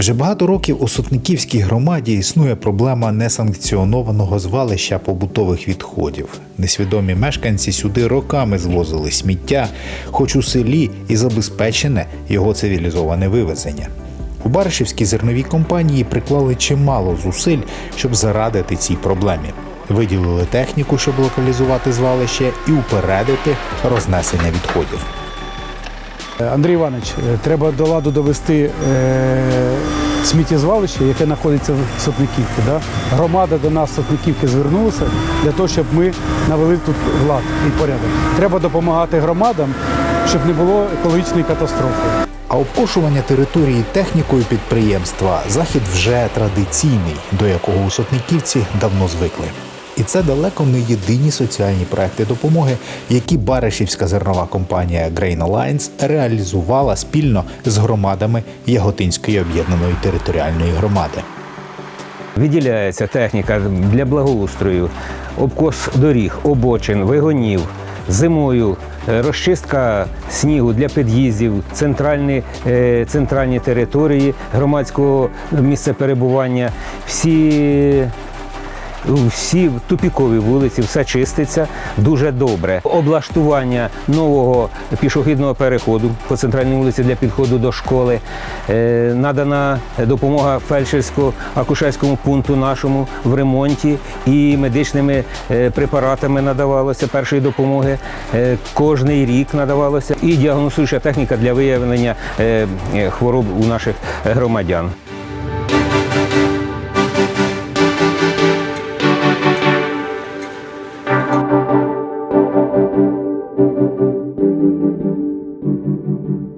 Вже багато років у Сотниківській громаді існує проблема несанкціонованого звалища побутових відходів. Несвідомі мешканці сюди роками звозили сміття, хоч у селі і забезпечене його цивілізоване вивезення. У Баришівській зерновій компанії приклали чимало зусиль, щоб зарадити цій проблемі. Виділили техніку, щоб локалізувати звалище і упередити рознесення відходів. Андрій Іванович, е, треба до ладу довести е, сміттєзвалище, яке знаходиться в Сотниківці. Да? Громада до нас Сотниківки звернулася для того, щоб ми навели тут лад і порядок. Треба допомагати громадам, щоб не було екологічної катастрофи. А обкошування території технікою підприємства захід вже традиційний, до якого у Сотниківці давно звикли. І це далеко не єдині соціальні проекти допомоги, які Баришівська зернова компанія Grain Alliance реалізувала спільно з громадами Яготинської об'єднаної територіальної громади. Виділяється техніка для благоустрою, обкос доріг, обочин, вигонів. Зимою е, розчистка снігу для під'їздів, центральні, е, центральні території громадського місця перебування. Всі всі тупікові вулиці, все чиститься дуже добре. Облаштування нового пішохідного переходу по центральній вулиці для підходу до школи. Е, Надана допомога фельдшерсько-акушерському пункту нашому в ремонті і медичними е, препаратами надавалося першої допомоги. Е, Кожний рік надавалося і діагностуюча техніка для виявлення хвороб у наших громадян. Thank you.